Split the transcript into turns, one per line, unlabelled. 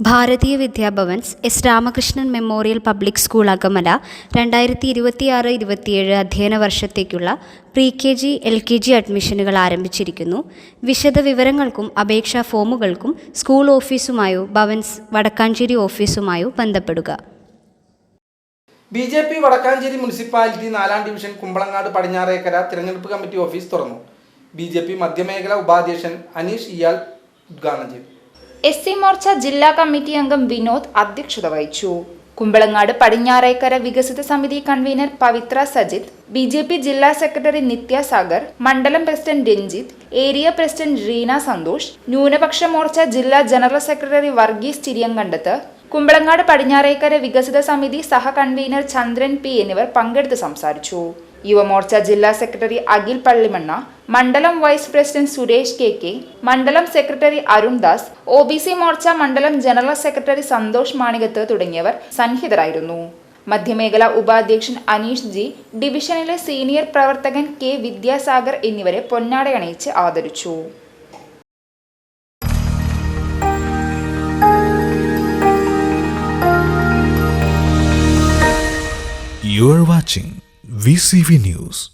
Bharatiya Vidya Bhavans S Ramakrishnan memorial public school Akamala രണ്ടായിരത്തി ഇരുപത്തിയാറ് ഇരുപത്തിയേഴ് അധ്യയന വർഷത്തേക്കുള്ള pre K G L K G അഡ്മിഷനുകൾ ആരംഭിച്ചിരിക്കുന്നു. വിശദ വിവരങ്ങൾക്കും അപേക്ഷാ ഫോമുകൾക്കും സ്കൂൾ ഓഫീസുമായോ ഭവൻസ് വടക്കാഞ്ചേരി ഓഫീസുമായോ ബന്ധപ്പെടുക.
B J P Vadakkanchery municipality നാലാം ഡിവിഷൻ കുമ്പളങ്ങാട് പടിഞ്ഞാറേക്കര തിരഞ്ഞെടുപ്പ് കമ്മിറ്റി ഓഫീസ് തുറന്നു. ബി ജെ പി മധ്യമേഖല ഉപാധ്യക്ഷൻ അനീഷ് ഇയാൽ ഉദ്ഘാടനം ചെയ്തു.
എസ് സി മോർച്ച ജില്ലാ കമ്മിറ്റി അംഗം വിനോദ് അധ്യക്ഷത വഹിച്ചു. കുമ്പളങ്ങാട് പടിഞ്ഞാറേക്കര വികസിത സമിതി convener Pavithra Sajith B J P ജില്ലാ സെക്രട്ടറി നിത്യ സാഗർ മണ്ഡലം president Ranjith area president Reena Santhosh ന്യൂനപക്ഷ മോർച്ച ജില്ലാ ജനറൽ സെക്രട്ടറി വർഗീസ് ചിരിയങ്കണ്ടത്ത് കുമ്പളങ്ങാട് പടിഞ്ഞാറേക്കര വികസിത സമിതി സഹ കൺവീനർ ചന്ദ്രൻ പി എന്നിവർ പങ്കെടുത്ത് സംസാരിച്ചു. യുവമോർച്ച ജില്ലാ സെക്രട്ടറി അഖിൽ പള്ളിമണ്ണ മണ്ഡലം vice president Suresh K K മണ്ഡലം secretary Arun Das O B C Morcha മണ്ഡലം ജനറൽ സെക്രട്ടറി സന്തോഷ് മാണികത്ത് തുടങ്ങിയവർ സന്നിഹിതരായിരുന്നു. മധ്യമേഖല ഉപാധ്യക്ഷൻ അനീഷ് ജി ഡിവിഷനിലെ സീനിയർ പ്രവർത്തകൻ കെ വിദ്യാസാഗർ എന്നിവരെ പൊന്നാടയണിയിച്ച് ആദരിച്ചു.
You are watching VCV News.